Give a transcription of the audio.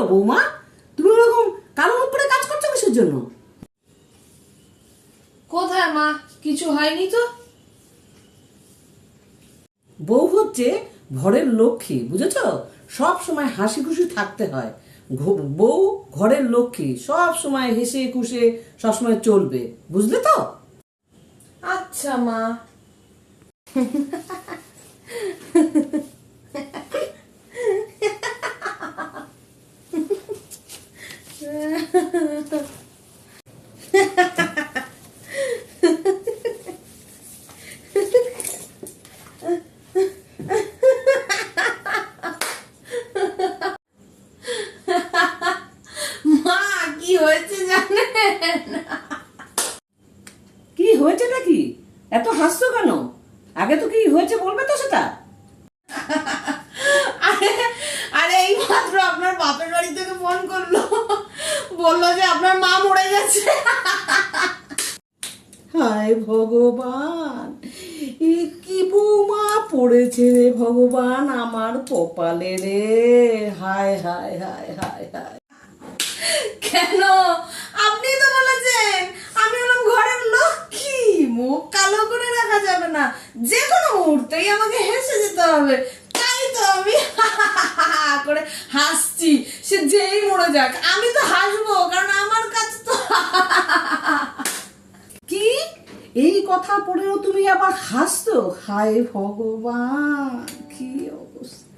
হলো বৌমা? তুমি ওরকম কারোর উপরে কাজ করছ কিসের জন্য? কোথায় মা? কিছু হয়নি তো? বউ হচ্ছে ঘরের লক্ষ্মী বুঝেছ? সব সময় হাসি খুশি থাকতে হয়। বউ ঘরের লক্ষ্মী সব সময় হেসে খুশে সবসময় চলবে বুঝলে তো? আচ্ছা মা মা কি হয়েছে কি হয়েছে নাকি এত হাসছো কেন? আগে তো কি হয়েছে বলবে তো সেটা? আরে এই মাত্র আপনার বাপের বাড়ি থেকে ফোন করল। বলল যে আপনার মা মরে গেছে। হায় ভগবান কি বৌমা পড়েছে রে ভগবান আমার কপালে রে। হায় হায় হায় হায় হায়। কেন? আপনি তো বলেছেন, আমি হলাম ঘরের লক্ষ্মী। মুখ কালো করে রাখা যাবে না। যে কোনো মুহূর্তেই আমাকে হেসে যেতে হবে। তাই তো আমি করে হাসছি। সে যেই মরে যাক, আমি কথা পড়েও তুমি আবার হাসতো হায় ভগবান কি অবস্থা।